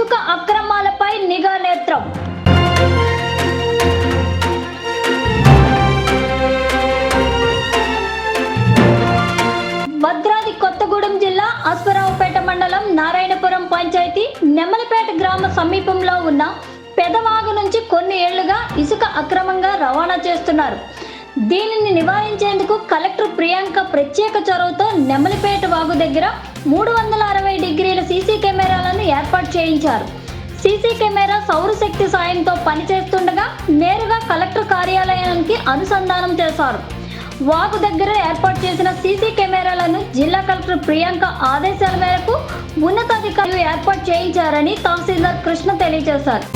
ఇసుక అక్రమాలపై నిఘా నేత్రం. భద్రాద్రి కొత్తగూడెం జిల్లా అశ్వరావుపేట మండలం నారాయణపురం పంచాయతీ నెమలిపేట గ్రామ సమీపంలో ఉన్న పెదవాగు నుంచి కొన్ని ఏళ్ళుగా ఇసుక అక్రమంగా రవాణా చేస్తున్నారు. దీనిని నివారించేందుకు కలెక్టర్ ప్రియాంక ప్రత్యేక చొరవతో నెమలిపేట వాగు దగ్గర మూడు వందల అరవై డిగ్రీల సీసీ ఏర్పాటు చేయించారు. సీసీ కెమెరా సౌరశక్తి సాయంతో పనిచేస్తుండగా నేరుగా కలెక్టర్ కార్యాలయానికి అనుసంధానం చేశారు. వాగు దగ్గర ఏర్పాటు చేసిన సీసీ కెమెరాలను జిల్లా కలెక్టర్ ప్రియాంక ఆదేశాల మేరకు ఉన్నతాధికారులు ఏర్పాటు చేయించారని తహసీల్దార్ కృష్ణ తెలియజేశారు.